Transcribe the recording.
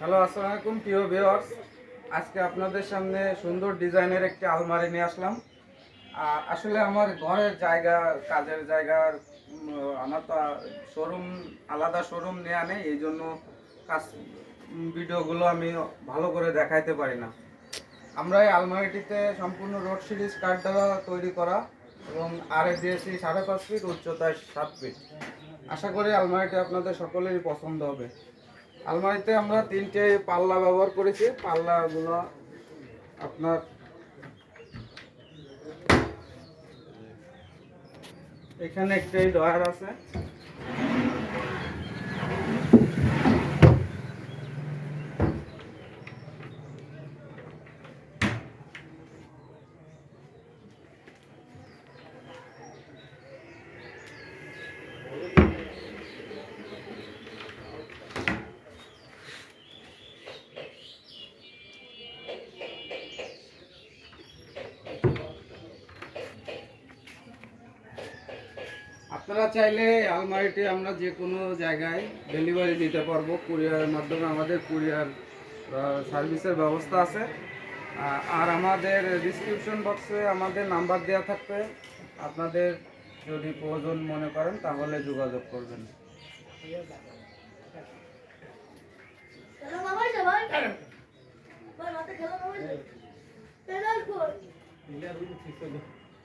Hello আসসালামু আলাইকুম প্রিয় ভিউয়ার্স আজকে আপনাদের সামনে সুন্দর ডিজাইনের একটি আলমারি নিয়ে আসলাম। আর আসলে আমার ঘরের জায়গা, কাজের জায়গার আমার তো শোরুম আলাদা শোরুম নেওয়া নেই, এই জন্য কাজ ভিডিওগুলো আমি ভালো করে দেখাইতে পারি না। আমরা এই আলমারিটিতে সম্পূর্ণ রোড সিরিজ কাঠ দ্বারা তৈরি করা এবং আরে দিয়েছি সাড়ে পাঁচ ফিট উচ্চতায় সাত ফিট আশা করি আলমারিটি আপনাদের সকলেরই পছন্দ হবে। আলমারিতে আমরা তিনটে পাল্লা ব্যবহার করেছি। পাল্লাগুলো আপনার এখানে একটাই ডয়ার আছে। আপনারা চাইলে আলমারিটি আমরা যে কোনো জায়গায় ডেলিভারি দিতে পারব কুরিয়ারের মাধ্যমে আমাদের কুরিয়ার সার্ভিসের ব্যবস্থা আছে আর আমাদের ডিসক্রিপশন বক্সে আমাদের নাম্বার দেওয়া থাকবে আপনাদের যদি প্রয়োজন মনে করেন তাহলে যোগাযোগ করবেন